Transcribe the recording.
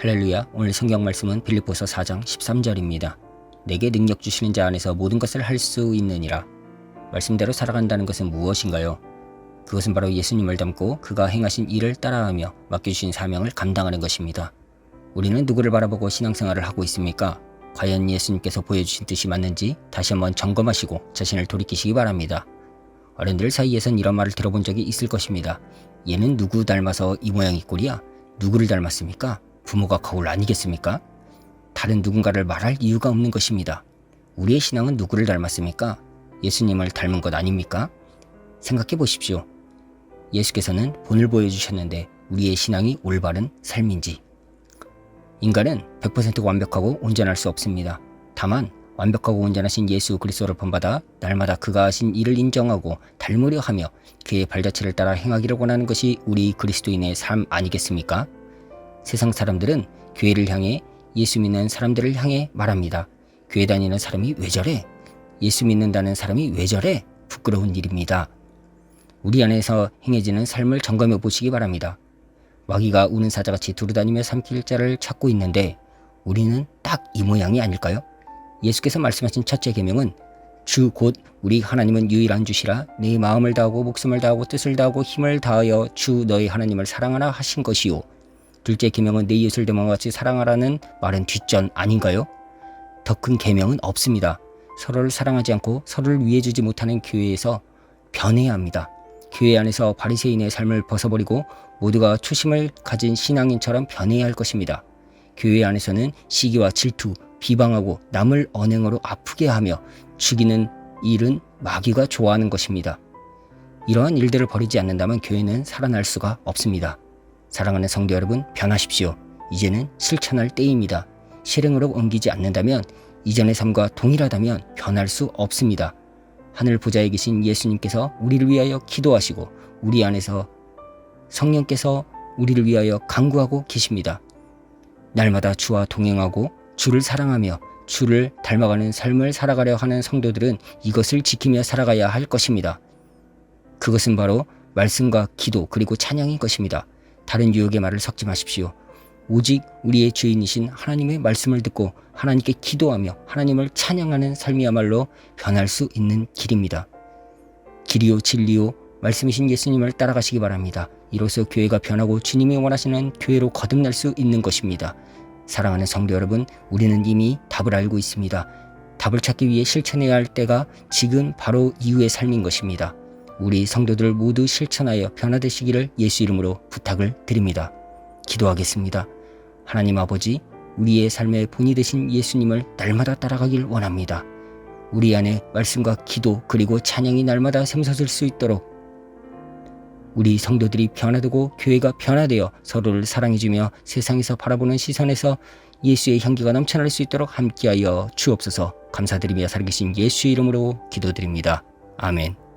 할렐루야. 오늘 성경 말씀은 빌립보서 4장 13절입니다. 내게 능력 주시는 자 안에서 모든 것을 할 수 있느니라. 말씀대로 살아간다는 것은 무엇인가요? 그것은 바로 예수님을 닮고 그가 행하신 일을 따라하며 맡겨주신 사명을 감당하는 것입니다. 우리는 누구를 바라보고 신앙생활을 하고 있습니까? 과연 예수님께서 보여주신 뜻이 맞는지 다시 한번 점검하시고 자신을 돌이키시기 바랍니다. 어른들 사이에선 이런 말을 들어본 적이 있을 것입니다. 얘는 누구 닮아서 이 모양이 꼴이야? 누구를 닮았습니까? 부모가 거울 아니겠습니까? 다른 누군가를 말할 이유가 없는 것입니다. 우리의 신앙은 누구를 닮았습니까? 예수님을 닮은 것 아닙니까? 생각해 보십시오. 예수께서는 본을 보여주셨는데 우리의 신앙이 올바른 삶인지. 인간은 100% 완벽하고 온전할 수 없습니다. 다만 완벽하고 온전하신 예수 그리스도를 본받아 날마다 그가 하신 일을 인정하고 닮으려 하며 그의 발자취를 따라 행하기를 원하는 것이 우리 그리스도인의 삶 아니겠습니까? 세상 사람들은 교회를 향해 예수 믿는 사람들을 향해 말합니다. 교회 다니는 사람이 왜 저래? 예수 믿는다는 사람이 왜 저래? 부끄러운 일입니다. 우리 안에서 행해지는 삶을 점검해 보시기 바랍니다. 마귀가 우는 사자같이 두루다니며 삼킬 자를 찾고 있는데 우리는 딱 이 모양이 아닐까요? 예수께서 말씀하신 첫째 계명은 주 곧 우리 하나님은 유일한 주시라 내 마음을 다하고 목숨을 다하고 뜻을 다하고 힘을 다하여 주 너희 하나님을 사랑하라 하신 것이요. 둘째 계명은 내 이웃을 내 마음과 같이 사랑하라는 말은 뒷전 아닌가요? 더 큰 계명은 없습니다. 서로를 사랑하지 않고 서로를 위해 주지 못하는 교회에서 변해야 합니다. 교회 안에서 바리새인의 삶을 벗어버리고 모두가 초심을 가진 신앙인처럼 변해야 할 것입니다. 교회 안에서는 시기와 질투, 비방하고 남을 언행으로 아프게 하며 죽이는 일은 마귀가 좋아하는 것입니다. 이러한 일들을 버리지 않는다면 교회는 살아날 수가 없습니다. 사랑하는 성도 여러분, 변하십시오. 이제는 실천할 때입니다. 실행으로 옮기지 않는다면 이전의 삶과 동일하다면 변할 수 없습니다. 하늘 보좌에 계신 예수님께서 우리를 위하여 기도하시고 우리 안에서 성령께서 우리를 위하여 강구하고 계십니다. 날마다 주와 동행하고 주를 사랑하며 주를 닮아가는 삶을 살아가려 하는 성도들은 이것을 지키며 살아가야 할 것입니다. 그것은 바로 말씀과 기도 그리고 찬양인 것입니다. 다른 유혹의 말을 섞지 마십시오. 오직 우리의 주인이신 하나님의 말씀을 듣고 하나님께 기도하며 하나님을 찬양하는 삶이야말로 변할 수 있는 길입니다. 길이요 진리요 말씀이신 예수님을 따라가시기 바랍니다. 이로써 교회가 변하고 주님이 원하시는 교회로 거듭날 수 있는 것입니다. 사랑하는 성도 여러분, 우리는 이미 답을 알고 있습니다. 답을 찾기 위해 실천해야 할 때가 지금 바로 이후의 삶인 것입니다. 우리 성도들 모두 실천하여 변화되시기를 예수 이름으로 부탁을 드립니다. 기도하겠습니다. 하나님 아버지, 우리의 삶의 본이 되신 예수님을 날마다 따라가길 원합니다. 우리 안에 말씀과 기도 그리고 찬양이 날마다 샘솟을 수 있도록 우리 성도들이 변화되고 교회가 변화되어 서로를 사랑해주며 세상에서 바라보는 시선에서 예수의 향기가 넘쳐날 수 있도록 함께하여 주옵소서 감사드리며 살아계신 예수 이름으로 기도드립니다. 아멘.